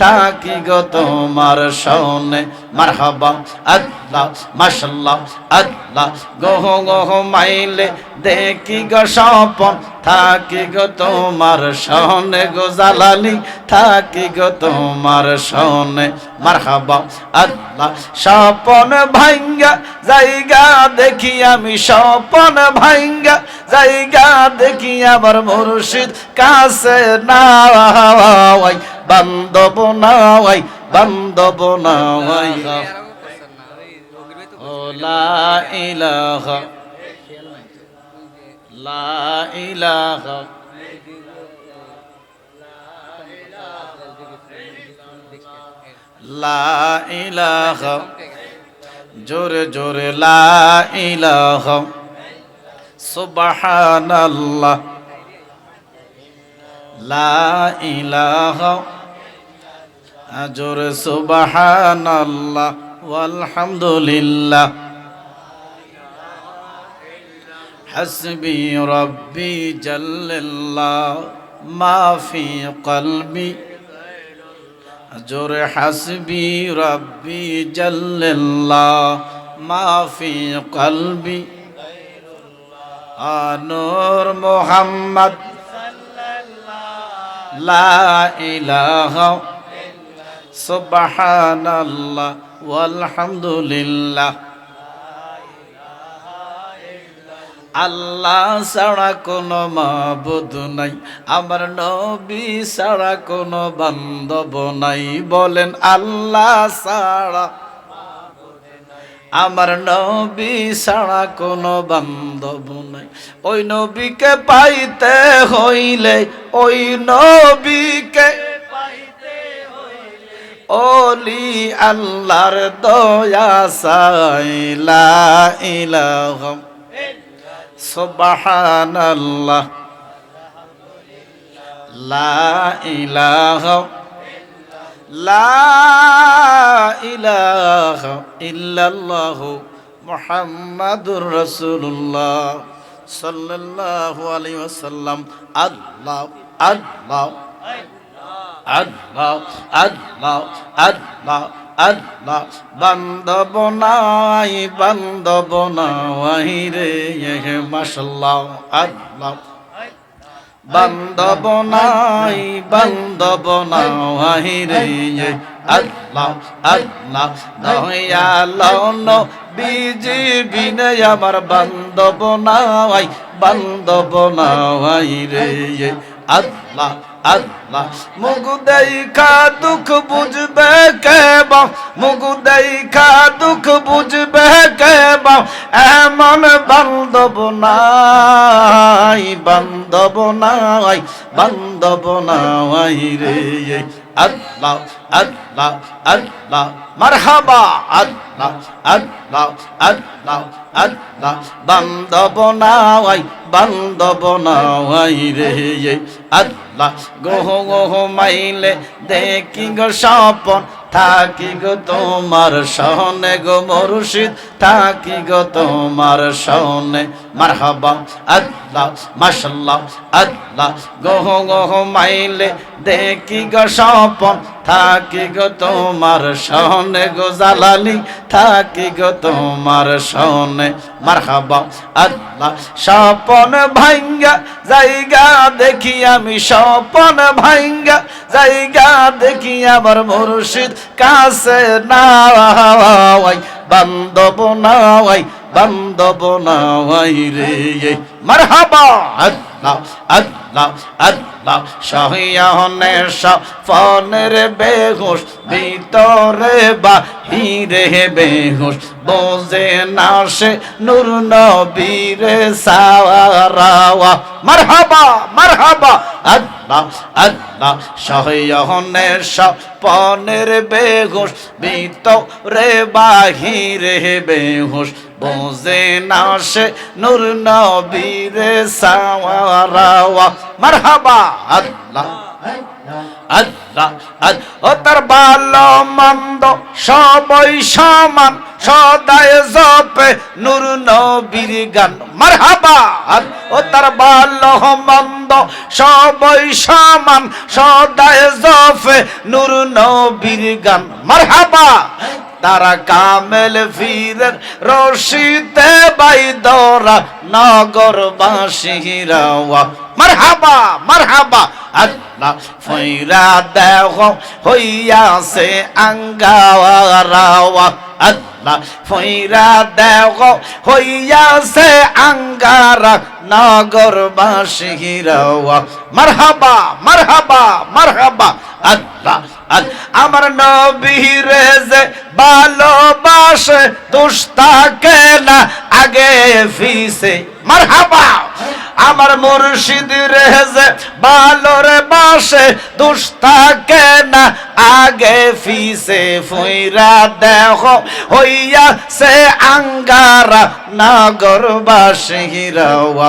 থাকি গো তোমার সহনে মারহাবা, আল্লাহ, মাশাল্লাহ, আল্লাহ। গোহ গোহ মাইলে দেখি গো স্বপন। থাকি গো তোমার সহনে গো জালালি। থাকি গো তোমার সহনে মারহাবা, আল্লাহ, স্বপন ভাঙ্গা জায়গা দেখি আমি, স্বপন ভাঙ্গা জায়গা দেখি আবার মুর্শিদ কাছে নাওয়াই বান্ধব নাওয়াই বান্ধব ও লা লা লা জোরে জোরে লা ইলাহা। সুবহানাল্লাহ। লা আজর সুবাহান আল্লাহ আলহামদুলিল্লাহ হাসবি রব্বি জল্লাহ মাফি কলবি আজর হাসবি রব্বি জল্লাহ মাফি কলবি আনোর মোহাম্মদ লা ইলাহা সুবহানাল্লাহ আলহামদুলিল্লাহ আল্লাহ ছাড়া কোনো মাবুদ নাই, আমার নবী ছাড়া কোনো বান্ধব নাই। বলেন, আল্লাহ ছাড়া আমার নবী ছাড়া কোনো বান্ধব নাই। ওই নবীকে পাইতে হইলে, ওই নবীকে ওলি আল্লাহর দয়া সাইলা ইলাহম সুবহানাল্লাহ, লা ইলাহা লা ইলাহা ইল্লাল্লাহ মুহাম্মাদুর রাসূলুল্লাহ, সাল্লাল্লাহু আলাইহি ওয়াসাল্লাম, আল্লাহ আল্লাহ। আল্লাহ আল্লাহ আল্লাহ আল্লাহ বান্ধব নাই বান্ধব নাই রে মাসাল্লাহ আল্লাহ বান্ধব নাই বান্ধব নাই রে আল্লাহ আল্লাহ দয়ালন বিজি বিনে আমার বান্ধব নাই বান্ধব নাই রে আল্লাহ আল্লাহ। মুগ দেখা দুঃখ বুঝবে কেবা মুগ দেখা দুঃখ বুঝবে কেবা এমন বান্ধব নাই বান্ধব নাই বান্ধব নাই রে। আল্লাহ আল্লাহ আল্লাহ মারহাবা আল্লাহ আল্লাহ আল্লাহ আল্লাহ বান্ধব নাই বান্ধব নাই রে আল্লাহ গোহ গোহ মাইলে দেখি গো স্বপন থাকি গো তোমার সহনে গো মুর্শিদ, থাকি গো তোমার সহনে। মারহাবা, আল্লাহ, মাশাল্লাহ, আল্লাহ গো গো মাইলে দেখি গো স্বপন। থাকি গো তোমার সনে গো জালালি, থাকি গো তোমার সহনে মারহাবা আল্লাহ। স্বপন ভাঙ্গা জায়গা দেখি আমি, স্বপন ভাঙ্গা জায়গা দেখি আমার মুর্শিদ কাছে নাওয়াই, বান্ধব নাওয়াই বান্ধব নাওয়াই রে। মারহাবা। আল্লাহ আল্লাহ আল্লাহ সহিয়নে সফনের বেহুশ ভিতরে বাহিরে বেহুশ বোঝে না সে নূর নবীরে সাওয়ারাওয়া মারহাবা মারহাবা আল্লাহ আল্লাহ সহিয়নে সফনের বেহুশ ভিতরে বাহিরে বেহুশ বোঝে না সে নূর নবীরে সাওয়ারাওয়া। মারহাবা, আল্লাহ আল্লাহ ও তার ভালো মন্দ, সবই সমান, সদায় জপে নূর নবীর গান। মারহাবা ও তার ভালো মন্দ, সবই সমান, সদায় জপে নূর নবীর গান। মারহাবা তারা কামেল ফিরের রশিতে বাই দরা নগর বাসিরাওয়া মারহাবা মারহাবা। আল্লাহ ফইরা দেহ হইয়াছে আঙ্গাওয়ারাওয়া আল্লাহ ফইরা দেহ হইয়াছে আঙ্গারা নগর বাসিরাওয়া মারহাবা মারহাবা মারহাবা। আল্লাহ আমার নবীরে যে ভালোবাসে দুস্তাকে না আগে ফিসে। মারহাবা! আমার মুর্শিদ রেজে ভালোরে বাসে দুস্তাকে না আগে ফিসে। ফুইরা দেহ হইয়া সে আঙ্গারা নাগর বাসিরাওয়া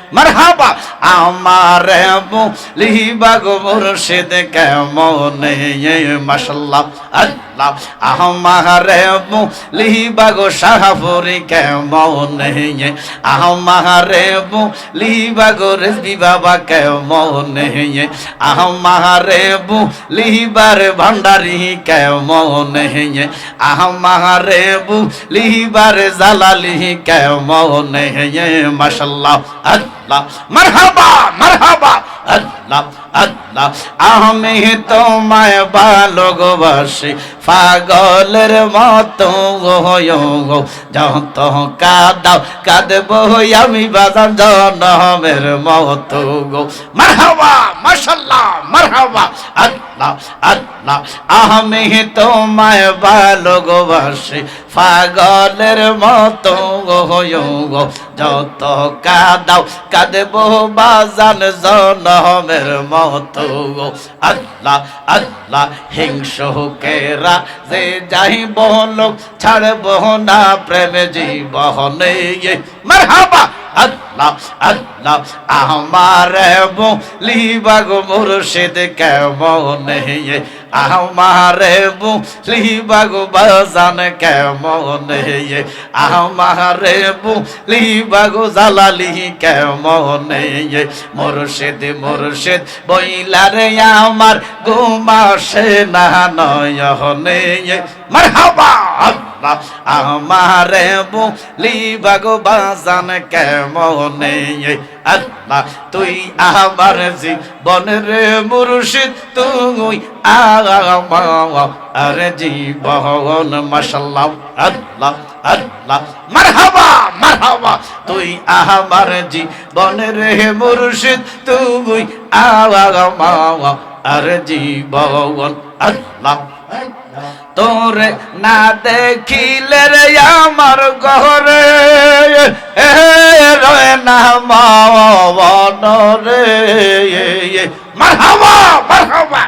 মারহাবা আমার মুলি গো মুর্শিদ কেমন মাশাল্লাহ। আল্লাহ আমার লিবা গো শাহপুরি কেমন আমার লিবা গো রেসবি বাবা কেমন আমার লিবার ভান্ডারি কেমন আমার লিবার জালালি কেমন মাশাল্লাহ, আল্লাহ, মারহাবা মারহাবা, আল্লাহ আল্লাহ। আমি তোমায় ভালোবাসি, পাগলের মতো গো যত কাদাও কাঁদব আমি বাজান জনমের মতো গো। মারহাবা, মাশাল্লাহ, মারহাবা, আল্লাহ আল্লাহ। আমি তোমায় ভালোবাসি, পাগলের মতো গো যত কাদাও কাঁদব বাজান জনমের মতো আল্লাহ আল্লাহ হিংস কেরা যে যাই বলক ছাড়ব না প্রেম জীবনে। মারহাবা! আল্লাহ আল্লাহ, আমার লিবাগ মুর্শিদ কেমন আমার লিবাগ বাজান কেমন আমার লিবাগ জালালি কেমন মুর্শিদ মুর্শিদ, বইলারে আমার ঘুমাসে না, নয়নে মারহাবা! আল্লাহ আমারে বলি বাগো বাজান কেমনে? আল্লাহ, তুই আমার জীবন রে মুর্শিদ, তুই আমার জীবন মাশাল্লাহ আল্লাহ আল্লাহ। মারহাবা মারহাবা, তুই আমার জীবন রে মুর্শিদ, তুই আমার জীবন, আল্লাহ। তোরে না দেখিলে রে আমার ঘরে। রয়ে না মাওয়ান রে। মারহাবা মারহাবা।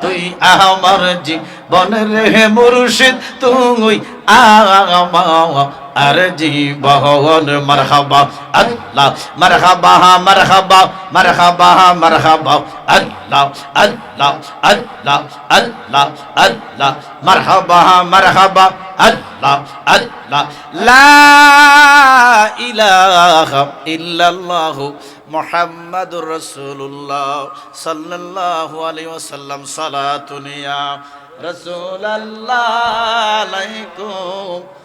তুই আমার জীবন রে মুর্শিদ, তুই আমার জীবন মারহাবা, আল্লাহ, মারহাবা মারহাবা মারহাবা মারহাবা, আল্লাহ আল্লাহ আল্লাহ আল্লাহ আল্লাহ, মারহাবা মারহাবা, আল্লাহ আল্লাহ, লা ইলাহা ইল্লাল্লাহ মুহাম্মাদুর রাসূলুল্লাহ সাল্লাল্লাহু আলাইহি ওয়াসাল্লাম সালাতুনিয়া রসুল আল্লাহ আলাইকুম।